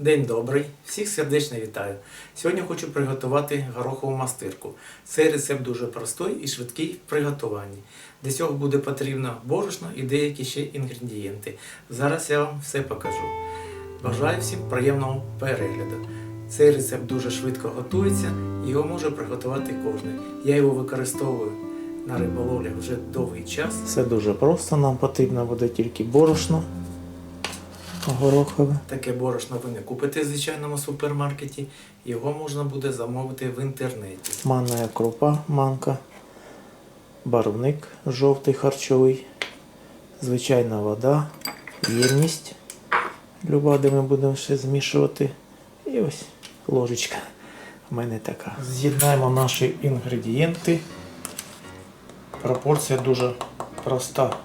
День добрий, всіх сердечно вітаю. Сьогодні хочу приготувати горохову мастирку. Цей рецепт дуже простий і швидкий в приготуванні. Для цього буде потрібно борошно і деякі ще інгредієнти. Зараз я вам все покажу. Бажаю всім приємного перегляду. Цей рецепт дуже швидко готується, його може приготувати кожен. Я його використовую на риболовлях вже довгий час. Все дуже просто, нам потрібно буде тільки борошно горохове. Таке борошно ви не купите в звичайному супермаркеті, його можна буде замовити в інтернеті. Манна крупа, манка, барвник жовтий харчовий, звичайна вода, ємність, люба, де ми будемо ще змішувати. І ось ложечка в мене така. З'єднаємо наші інгредієнти. Пропорція дуже проста.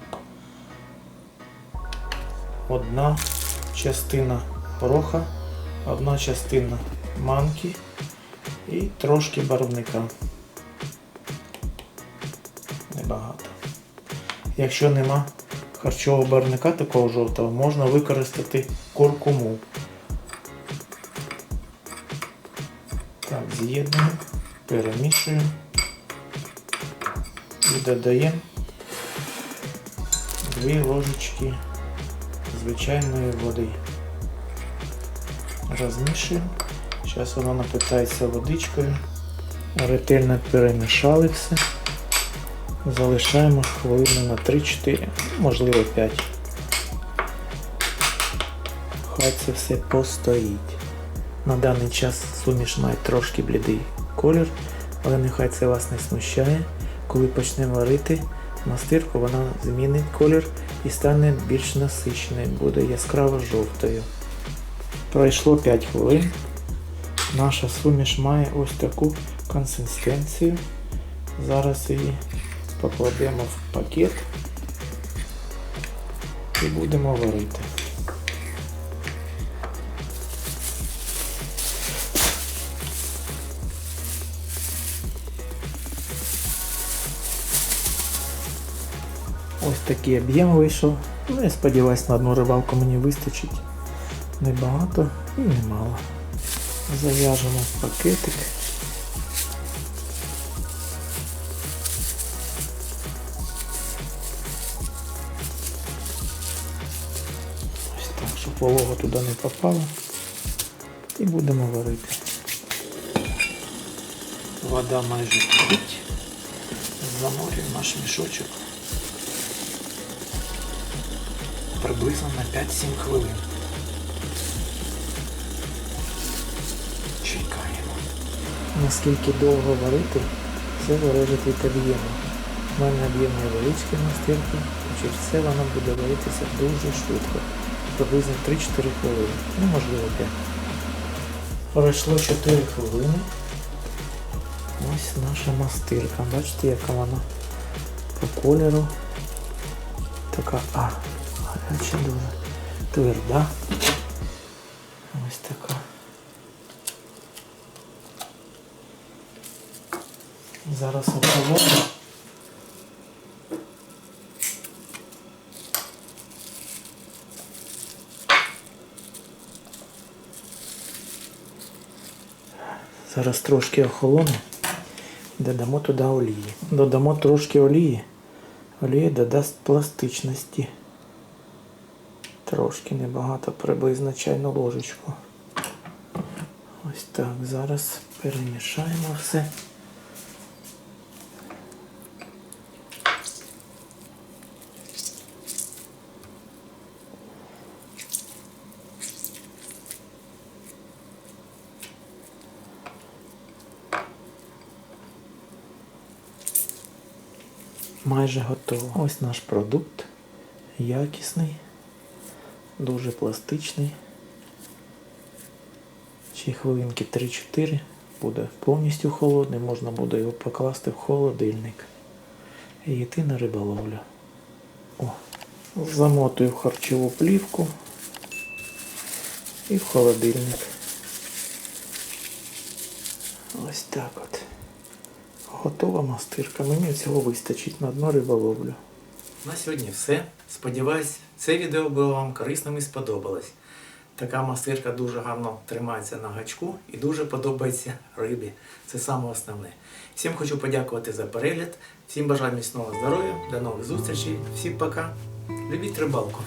Одна частина гороха, одна частина манки і трошки барвника. Небагато. Якщо нема харчового барвника такого жовтого, можна використати куркуму. Так, з'єднуємо, перемішуємо і додаємо дві ложечки звичайної води. Розмішуємо. Зараз воно напитається водичкою. Ретельно перемішали все. Залишаємо хвилини на 3-4, можливо 5. Хай це все постоїть. На даний час суміш має трошки блідий колір, але нехай це вас не смущає. Коли почнемо варити мастирку, вона змінить колір і стане більш насиченою, буде яскраво жовтою. Пройшло 5 хвилин. Наша суміш має ось таку консистенцію. Зараз її покладемо в пакет і будемо варити. Ось такий об'єм вийшов. Ну, я сподіваюсь, на одну рибалку мені вистачить. Небагато і немало. Зав'яжемо пакетик. Ось так, щоб волога туди не попала. І будемо варити. Вода майже кипить. Заморюємо наш мішочок. Приблизно на 5-7 хвилин. Чекаємо. Наскільки довго варити, все залежить від об'єму. У мене об'єм невеличкий настирки, і через це вона буде варитися дуже швидко. Приблизно 3-4 хвилини. Ну, можливо 5. Пройшло 4 хвилини. Ось наша мастирка. Бачите, яка вона по кольору. Така, а, гаряча дуже тверда. Ось така. Зараз охолону. Зараз трошки охолону. Додамо туди олії. Додамо трошки олії. Олія додасть пластичності. Трошки небагато, приблизно чайну ложечку. Ось так. Зараз перемішаємо все. Майже готово. Ось наш продукт. Якісний, дуже пластичний. Ще хвилинки 3-4 буде повністю холодний, можна буде його покласти в холодильник і йти на риболовлю. О, замотую в харчову плівку і в холодильник. Ось так от. Готова мастирка. Мені цього вистачить на одну риболовлю. На сьогодні все. Сподіваюсь, це відео було вам корисним і сподобалось. Така мастирка дуже гарно тримається на гачку і дуже подобається рибі. Це саме основне. Всім хочу подякувати за перегляд. Всім бажаю міцного здоров'я, до нових зустрічей. Всім пока. Любіть рибалку.